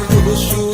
তুমি মোর কত